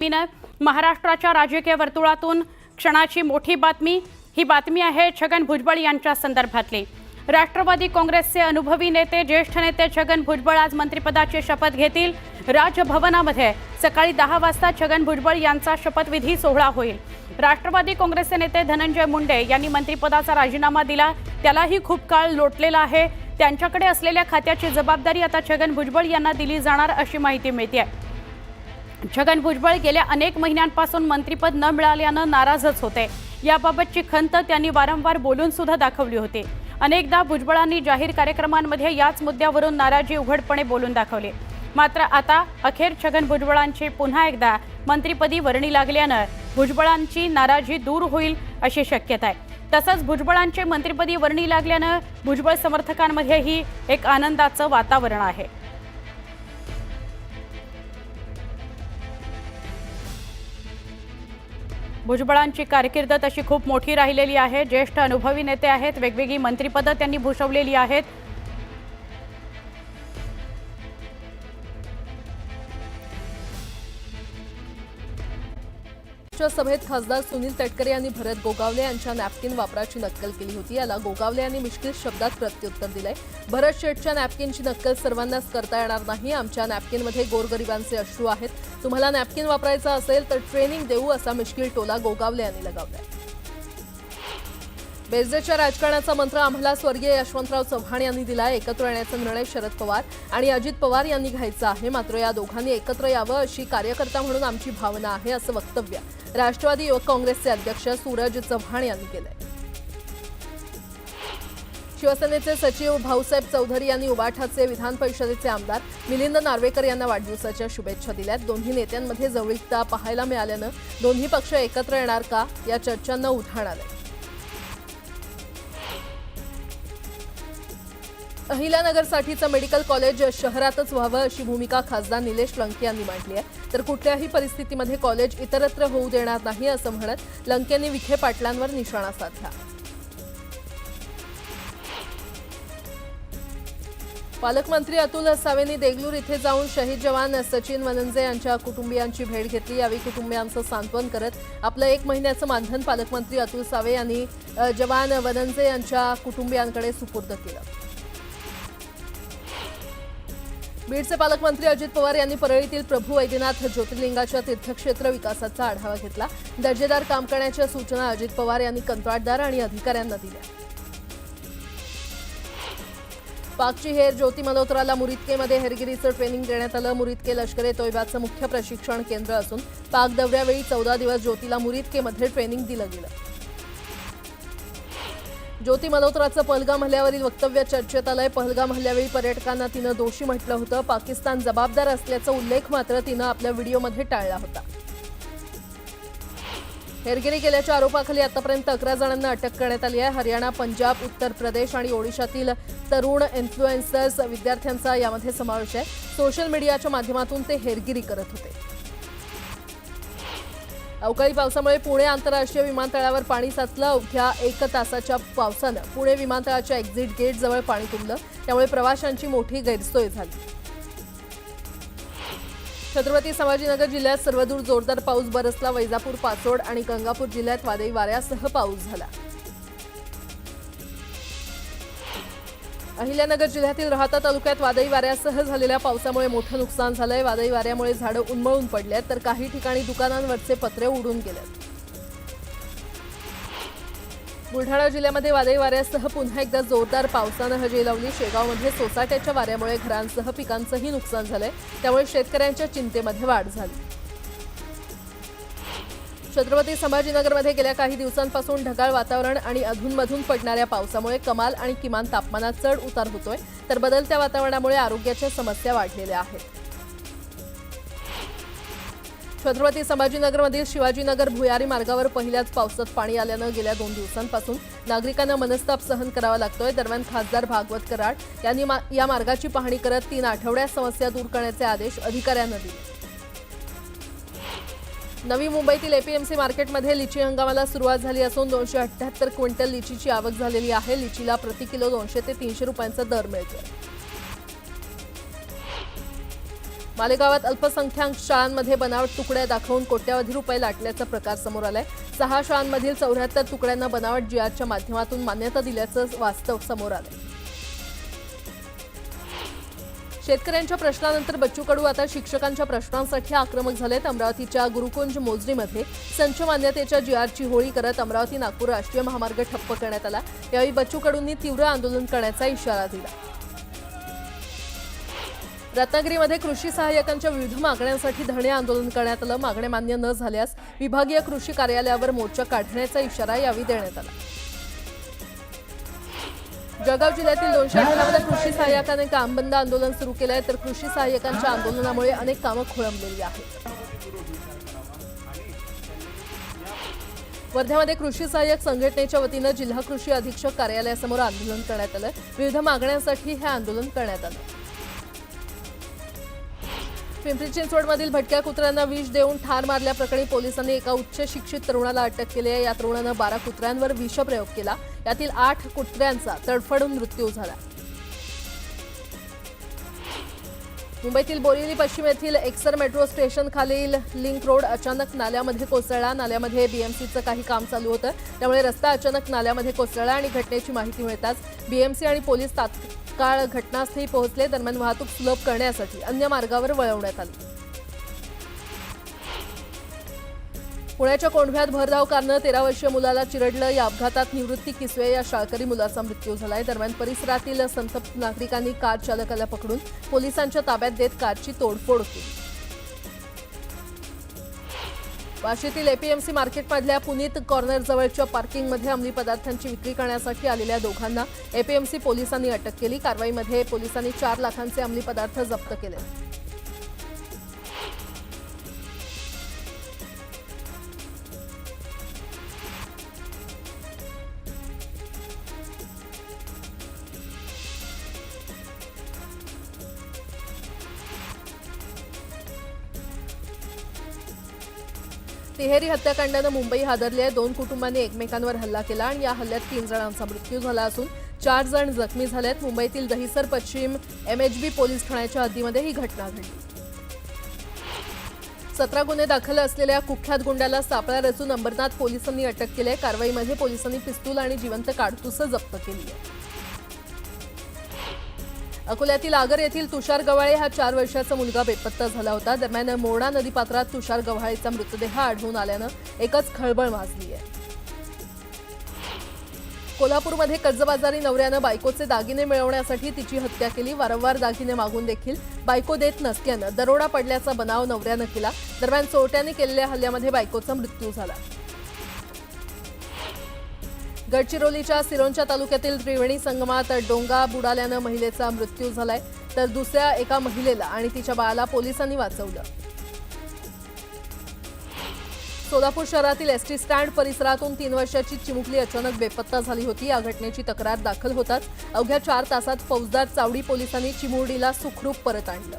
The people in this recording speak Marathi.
बातमीनं महाराष्ट्राच्या राजकीय वर्तुळातून क्षणाची मोठी बातमी ही बातमी आहे छगन भुजबळ यांच्या संदर्भातली. राष्ट्रवादी काँग्रेसचे अनुभवी नेते ज्येष्ठ नेते छगन भुजबळ आज मंत्रिपदाची शपथ घेतील. राजभवनामध्ये सकाळी दहा वाजता छगन भुजबळ यांचा शपथविधी सोहळा होईल. राष्ट्रवादी काँग्रेसचे नेते धनंजय मुंडे यांनी मंत्रिपदाचा राजीनामा दिला. त्यालाही खूप काळ लोटलेला आहे. त्यांच्याकडे असलेल्या खात्याची जबाबदारी आता छगन भुजबळ यांना दिली जाणार अशी माहिती मिळते आहे छगन भुजबळ गेल्या अनेक महिन्यांपासून मंत्रिपद न मिळाल्यानं नाराजच होते. याबाबतची खंत त्यांनी वारंवार बोलून सुद्धा दाखवली होती. अनेकदा भुजबळांनी जाहीर कार्यक्रमांमध्ये याच मुद्द्यावरून नाराजी उघडपणे बोलून दाखवली. मात्र आता अखेर छगन भुजबळांची पुन्हा एकदा मंत्रीपदी वर्णी लागल्यानं भुजबळांची नाराजी दूर होईल अशी शक्यता आहे. तसंच भुजबळांचे मंत्रिपदी वर्णी लागल्यानं भुजबळ समर्थकांमध्येही एक आनंदाचं वातावरण आहे. भुजबळांची कारकीर्द तशी खूप मोठी राहिलेली आहे. ज्येष्ठ अनुभवी नेते आहेत वेगवेगळी मंत्रिपदं त्यांनी भूषवलेली आहेत. च्या सभेत खासदार सुनील तटकरे यांनी भरत गोगावले यांच्या नॅपकिन वापराची नक्कल केली होती. याला गोगावले यांनी मिश्किल शब्दात प्रत्युत्तर दिलंय. भरत शेठच्या नॅपकिनची नक्कल सर्वांनाच करता येणार नाही. आमच्या नॅपकिनमध्ये गोरगरिबांचे अश्रू आहेत. तुम्हाला नॅपकिन वापरायचा असेल तर ट्रेनिंग देऊ असा मिश्किल टोला गोगावले यांनी लगावलाय. बेजेच्या राजकारणाचा मंत्र आम्हाला स्वर्गीय यशवंतराव चव्हाण यांनी दिला एकत्र येण्याचा निर्णय शरद पवार आणि अजित पवार यांनी घ्यायचा आहे. मात्र या दोघांनी एकत्र यावं अशी कार्यकर्ता म्हणून आमची भावना आहे असं वक्तव्य राष्ट्रवादी युवक काँग्रेसचे अध्यक्ष सूरज चव्हाण यांनी केलंय. शिवसेनेचे सचिव भाऊसाहेब चौधरी यांनी उबाठाचे विधान परिषदेचे आमदार मिलिंद नार्वेकर यांना वाढदिवसाच्या शुभेच्छा दिल्यात. दोन्ही नेत्यांमध्ये जवळीकता पाहायला मिळाल्यानं दोन्ही पक्ष एकत्र येणार का या चर्चांना उधाण आलंय. अहिल्यानगरसाठीचं मेडिकल कॉलेज शहरातच व्हावं अशी भूमिका खासदार निलेश लंके यांनी मांडली आहे. तर कुठल्याही परिस्थितीमध्ये कॉलेज इतरत्र होऊ देणार नाही असं म्हणत लंकेंनी विखे पाटलांवर निशाणा साधला. पालकमंत्री अतुल सावेंनी देगलूर इथे जाऊन शहीद जवान सचिन वनंजे यांच्या कुटुंबियांची भेट घेतली. यावेळी कुटुंबियांचं सांत्वन करत आपलं एक महिन्याचं मानधन पालकमंत्री अतुल सावे यांनी जवान वनंजे यांच्या कुटुंबियांकडे सुपूर्द केलं. बीडचे पालकमंत्री अजित पवार यांनी परळीतील प्रभू वैद्यनाथ ज्योतिर्लिंगाच्या तीर्थक्षेत्र विकासाचा आढावा घेतला. दर्जेदार काम करण्याच्या सूचना अजित पवार यांनी कंत्राटदार आणि अधिकाऱ्यांना दिल्या. पाकची हेर ज्योती मल्होत्राला मुरितकेमध्ये हेरगिरीचं ट्रेनिंग देण्यात आलं. मुरितके लष्कर ए तोयबाचं मुख्य प्रशिक्षण केंद्र असून पाक दौऱ्यावेळी चौदा दिवस ज्योतीला मुरितकेमध्ये ट्रेनिंग दिलं गेलं. ज्योती मल्होत्राचं पहलगाम हल्ल्यावरील वक्तव्य चर्चेत आलंय. पहलगाम हल्ल्यावेळी पर्यटकांना तिनं दोषी म्हटलं होतं. पाकिस्तान जबाबदार असल्याचा उल्लेख मात्र तिनं आपल्या व्हिडिओमध्ये टाळला होता. हेरगिरी केल्याच्या आरोपाखाली आतापर्यंत अकरा जणांना अटक करण्यात आली आहे. हरियाणा पंजाब उत्तर प्रदेश आणि ओडिशातील तरुण इन्फ्लुएन्सर्स विद्यार्थ्यांचा यामध्ये समावेश आहे. सोशल मीडियाच्या माध्यमातून ते हेरगिरी करत होते. अवकाळी पावसामुळे पुणे आंतरराष्ट्रीय विमानतळावर पाणी साचलं. अवघ्या एक तासाच्या पावसानं पुणे विमानतळाच्या एक्झिट गेटजवळ पाणी तुंबलं. त्यामुळे प्रवाशांची मोठी गैरसोय झाली. छत्रपती संभाजीनगर जिल्ह्यात सर्वदूर जोरदार पाऊस बरसला. वैजापूर पाचोड आणि गंगापूर जिल्ह्यात वादळी वाऱ्यासह पाऊस झाला. अहिल्यानगर जिल्ह्यातील राहता तालुक्यात वादळी वाऱ्यासह झालेल्या पावसामुळे मोठं नुकसान झालंय. वादळी वाऱ्यामुळे झाडं उन्मळून पडल्यात आहेत तर काही ठिकाणी दुकानांवरचे पत्रे उडून गेलेत. बुलढाणा जिल्ह्यामध्ये वादळी वाऱ्यासह पुन्हा एकदा जोरदार पावसानं हजेरी लावली. शेगावमध्ये सोसाट्याच्या वाऱ्यामुळे घरांसह पिकांचंही नुकसान झालंय. त्यामुळे शेतकऱ्यांच्या चिंतेमध्ये वाढ झाली. छत्रपती संभाजीनगरमध्ये गेल्या काही दिवसांपासून ढगाळ वातावरण आणि अधूनमधून पडणाऱ्या पावसामुळे कमाल आणि किमान तापमानात चढ उतार होतोय तर बदलत्या वातावरणामुळे आरोग्याच्या समस्या वाढलेल्या आहेत. छत्रपती संभाजीनगरमधील शिवाजीनगर भुयारी मार्गावर पहिल्याच पावसात पाणी आल्यानं गेल्या दोन दिवसांपासून नागरिकांना मनस्ताप सहन करावा लागतोय. दरम्यान खासदार भागवत कराड यांनी मा- या मार्गाची पाहणी करत तीन आठवड्यात समस्या दूर करण्याचे आदेश अधिकाऱ्यांना दिले. नवी मुंबईतील एपीएमसी मार्केटमध्ये लिची हंगामाला सुरुवात झाली असून दोनशे अठ्ठ्याहत्तर क्विंटल लिचीची आवक झालेली आहे. लिचीला प्रति किलो दोनशे ते तीनशे रुपयांचा दर मिळतो मालेगावात अल्पसंख्याक शाळांमध्ये बनावट तुकड्या दाखवून कोट्यावधी रुपये लाटल्याचा प्रकार समोर आलाय. सहा शाळांमधील चौऱ्याहत्तर तुकड्यांना बनावट जीआरच्या माध्यमातून मान्यता दिल्याचं वास्तव समोर आलंय. शेतकऱ्यांच्या प्रश्नानंतर बच्चू कडू आता शिक्षकांच्या प्रश्नांसाठी आक्रमक झालेत. अमरावतीच्या गुरुकुंज मोजरीमध्ये संच मान्यतेच्या जीआरची होळी करत अमरावती नागपूर राष्ट्रीय महामार्ग ठप्प करण्यात आला. यावेळी बच्चू कडूंनी तीव्र आंदोलन करण्याचा इशारा दिला. रत्नागिरीमध्ये कृषी सहाय्यकांच्या विविध मागण्यांसाठी धरणे आंदोलन करण्यात आलं. मागण्या मान्य न झाल्यास विभागीय कृषी कार्यालयावर मोर्चा काढण्याचा इशारा यावेळी देण्यात आला. जळगाव जिल्ह्यातील दोनशे अठरामध्ये कृषी सहाय्यकाने काम बंद आंदोलन सुरू केलं आहे तर कृषी सहाय्यकांच्या आंदोलनामुळे अनेक कामं खोळंबलेली आहेत. वर्ध्यामध्ये कृषी सहाय्यक संघटनेच्या वतीनं जिल्हा कृषी अधीक्षक कार्यालयासमोर आंदोलन करण्यात आलं विविध मागण्यांसाठी हे आंदोलन करण्यात आलं पिंपरी चिंचवडमधील भटक्या कुत्र्यांना विष देऊन ठार मारल्याप्रकरणी पोलिसांनी एका उच्च शिक्षित तरुणाला अटक केली आहे. या तरुणानं बारा कुत्र्यांवर विषप्रयोग केला. यातील आठ कुत्र्यांचा तडफडून मृत्यू झाला. मुंबईतील बोरिवली पश्चिम येथील एक्सर मेट्रो स्टेशन खालील लिंक रोड अचानक नाल्यामध्ये कोसळला. नाल्यामध्ये बीएमसीचं काही काम चालू होतं. त्यामुळे रस्ता अचानक नाल्यामध्ये कोसळला आणि घटनेची माहिती मिळताच बीएमसी आणि पोलीस तात्काळ घटनास्थळी पोहोचले दरम्यान वाहतूक सुलभ करण्यासाठी अन्य मार्गावर वळवण्यात आली. पुण्याच्या कोंढव्यात भरधाव कारनं तेरा वर्षीय मुलाला चिरडलं. या अपघातात निवृत्ती किसवे या शाळकरी मुलाचा मृत्यू झालाय. दरम्यान परिसरातील संतप्त नागरिकांनी कार चालकाला पकडून पोलिसांच्या ताब्यात देत कारची तोडफोड केली. वाशीतील एपीएमसी मार्केटमधल्या पुनीत कॉर्नरजवळच्या पार्किंगमध्ये अंमली पदार्थांची विक्री करण्यासाठी आलेल्या दोघांना एपीएमसी पोलिसांनी अटक केली. कारवाईमध्ये पोलिसांनी चार लाखांचे अंमली पदार्थ जप्त केले. तिहेरी हत्याकांडानं मुंबई हादरली आहे. दोन कुटुंबांनी एकमेकांवर हल्ला केला आणि या हल्ल्यात तीन जणांचा मृत्यू झाला असून चार जण जखमी झाले आहेत मुंबईतील दहिसर पश्चिम एमएचबी पोलीस ठाण्याच्या हद्दीमध्ये ही घटना घडली. सतरा गुन्हे दाखल असलेल्या कुख्यात गुंडाला सापळा रचून अंबरनाथ पोलिसांनी अटक केली आहे. कारवाईमध्ये पोलिसांनी पिस्तूल आणि जिवंत काडतुसं जप्त केली आहे. अकोल्यातील आगर येथील तुषार गव्हाळे हा चार वर्षाचा मुलगा बेपत्ता झाला होता. दरम्यान मोरणा नदीपात्रात तुषार गव्हाळेचा मृतदेह आढळून आल्यानं एकच खळबळ माजली आहे कोल्हापूरमध्ये कर्जबाजारी नवऱ्यानं बायकोचे दागिने मिळवण्यासाठी तिची हत्या केली. वारंवार दागिने मागून देखील बायको देत नसल्यानं दरोडा पडल्याचा बनाव नवऱ्यानं केला. दरम्यान चोरट्याने केलेल्या हल्ल्यामध्ये बायकोचा मृत्यू झाला. गडचिरोलीच्या सिरोंच्या तालुक्यातील त्रिवेणी संगमात डोंगा बुडाल्यानं महिलेचा मृत्यू झालाय. तर दुसऱ्या एका महिलेला आणि तिच्या बाळाला पोलिसांनी वाचवलं. सोलापूर शहरातील एसटी स्टँड परिसरातून तीन वर्षाची चिमुकली अचानक बेपत्ता झाली होती. या घटनेची तक्रार दाखल होताच अवघ्या चार तासात फौजदार चावडी पोलिसांनी चिमुरडीला सुखरूप परत आणलं.